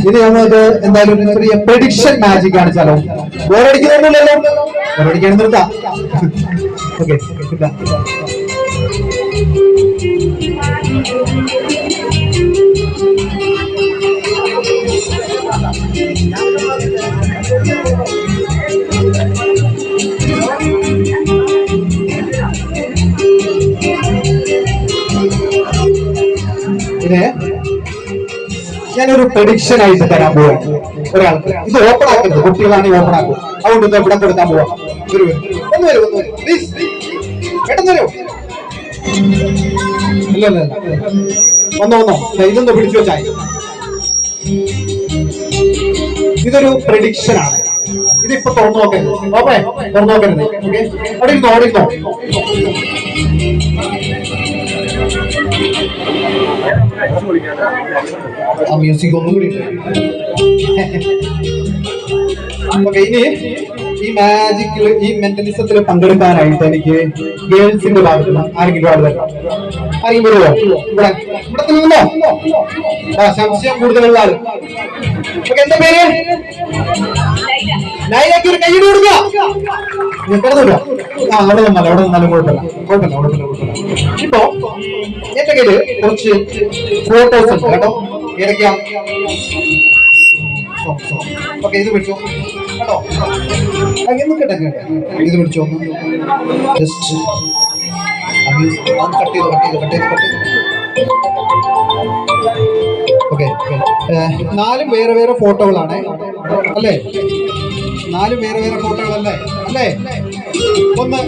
ഇനി നമുക്ക് എന്തായാലും ചെറിയ പ്രഡിക്ഷൻ മാജിക് ആണ് ചലോ. ബോറടിക്കുന്നുണ്ടല്ലോ ബോറടിക്കാൻ നിർത്താം. ഓക്കെ പിന്നെ ഞാനൊരു പ്രഡിക്ഷൻ ആയിട്ട് തരാൻ പോവാ. ഒരാൾക്ക്. ഇത് ഓപ്പൺ ആക്കരുത്. കുട്ടികളാണെങ്കിൽ ഓപ്പൺ ആക്കും അതുകൊണ്ട് ഇത് എവിടെ കൊടുക്കാൻ പോവാ. ഒരു ഒന്ന് വരും ഒന്ന് വരും. പ്ലീസ് പെട്ടെന്ന് വരും. ഇല്ല ഇല്ല. വന്നോ വന്നോ. ഇതൊന്ന് പിടിച്ചു വെച്ചാൽ ഇതൊരു പ്രഡിക്ഷൻ ആണ്. ഇതിപ്പോ തുറന്നു നോക്കരുത്. ഓക്കെ തുറന്നു നോക്കരുത്. അവിടെ ഇരുന്നോ അവിടെ ആ മ്യൂസിക് ഒന്നും കൂടി. ഓക്കെ ഇനി ഈ മാജിക്കിൽ ഈ മെന്റലിസത്തിൽ പങ്കെടുക്കാനായിട്ട് എനിക്ക് ഗേൾസിന്റെ ഭാഗത്ത് നിന്ന് ആരെങ്കിലും ആൾ വരണം. ആരെങ്കിലും വരുമോ ഇവിടെ ഇവിടെ നിന്നോ? ആ സംശയം കൂടുതലുള്ള ആൾ ഓക്കെ എന്താ പേര്? ലൈലയ്ക്ക് ഒരു കൈയ്യടി കൊടുക്കുക. കിടന്നില്ല ആ അവിടെ നിന്നാലും അവിടെ നിന്നാലും കുഴപ്പമില്ല. കുഴപ്പമില്ല ഇപ്പോ എന്റെ കയ്യിൽ കുറച്ച് ഫോട്ടോസ് ഉണ്ട് കേട്ടോ. ഏതൊക്കെയാ? ഓക്കെ ഇത് പിടിച്ചോ. കേട്ടോ? ഇത് ഓക്കെ നാലും വേറെ വേറെ ഫോട്ടോകളാണ് അല്ലേ? നാല് വേറെ വേറെ ഫോട്ടോകളല്ലേ? അല്ലേ? ഒന്ന്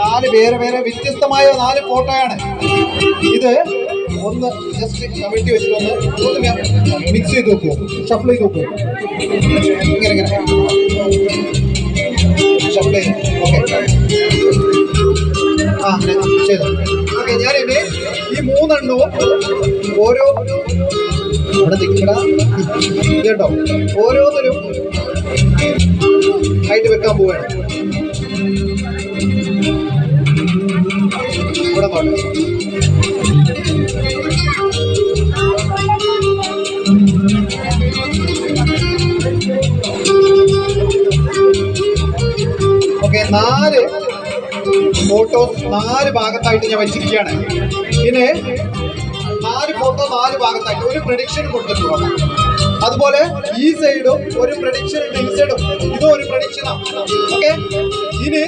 നാല് വേറെ വേറെ വ്യത്യസ്തമായ നാല് ഫോട്ടോയാണ്. ഇത് ഒന്ന് ജസ്റ്റ് കമ്മിറ്റി വെച്ചിട്ട് ഒന്ന് ഒന്ന് മിക്സ് ചെയ്ത് നോക്കുക ഷഫിൾ ചെയ്ത് നോക്കുക ഇങ്ങനെ ഇങ്ങനെ. ഷഫിൾ ചെയ്ത്. ഓക്കെ ആ ചെയ്തു. ഓക്കെ ഞാനിനി ഈ മൂന്നെണ്ണവും ഓരോ നിൽക്കട. കേട്ടോ ഓരോന്നിലും ആയിട്ട് വെക്കാൻ പോവുകയാണ്. ഇവിടെ ഓക്കെ നാല് ഫോട്ടോസ് നാല് ഭാഗത്തായിട്ട് ഞാൻ വെച്ചിരിക്കുകയാണ് ഇനി നാല് ഫോട്ടോ നാല് ഭാഗത്തായിട്ട് ഒരു പ്രഡിക്ഷൻ കൊടുത്തിട്ടുണ്ട് അതുപോലെ ഈ സൈഡും ഒരു പ്രഡിക്ഷൻ ഉണ്ട് ഈ സൈഡും ഇതും ഒരു പ്രഡിക്ഷനാണ് ഓക്കെ ഇനി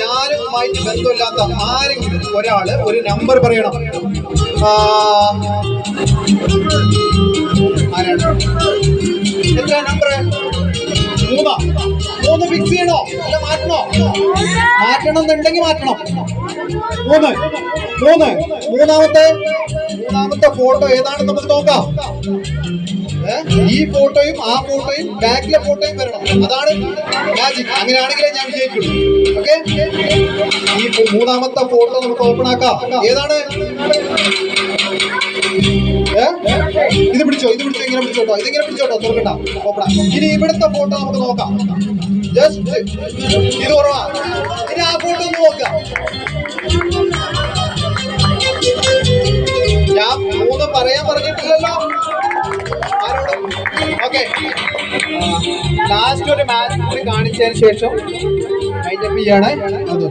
ഞാനുമായിട്ട് ബന്ധമില്ലാത്ത ആരെങ്കിലും ഒരാൾ ഒരു നമ്പർ പറയണം. എത്ര നമ്പർ മൂന്നാ? മൂന്ന് ഫിക്സ് ചെയ്യണോ? അല്ല മാറ്റണോ? മാറ്റണം എന്നുണ്ടെങ്കിൽ മാറ്റണം. മൂന്ന്. മൂന്ന്. മൂന്നാമത്തെ മൂന്നാമത്തെ ഫോട്ടോ ഏതാണെന്ന് നമുക്ക് നോക്കാം? ഈ ഫോട്ടോയും ആ ഫോട്ടോയും ബാക്കിലെ ഫോട്ടോയും വരണം. അതാണ് മാജിക് അങ്ങനെയാണെങ്കിലേ ഞാൻ വിജയിക്കുള്ളൂ. ഓക്കെ? ഈ മൂന്നാമത്തെ ഫോട്ടോ നമുക്ക് ഓപ്പൺ ആക്കാം. ഏതാണ്? ഇത് പിടിച്ചോ ഇത് പിടിച്ചോ ഇങ്ങനെ പിടിച്ചോട്ടോ ഇതിങ്ങനെ പിടിച്ചോട്ടോ തുറക്കണ്ട. ഓപ്പണ ഇനി ഇവിടുത്തെ ഫോട്ടോ നമുക്ക് നോക്കാം. ജസ്റ്റ് ഇത് കുറവാ. ഇനി ആ ഫോട്ടോ ഒന്ന് നോക്കാം. ഓക്കെ. ലാസ്റ്റ് ഒരു മാച്ച് കൂടി കാണിച്ചതിന് ശേഷം അതിന്റെ പിയാണ് അത്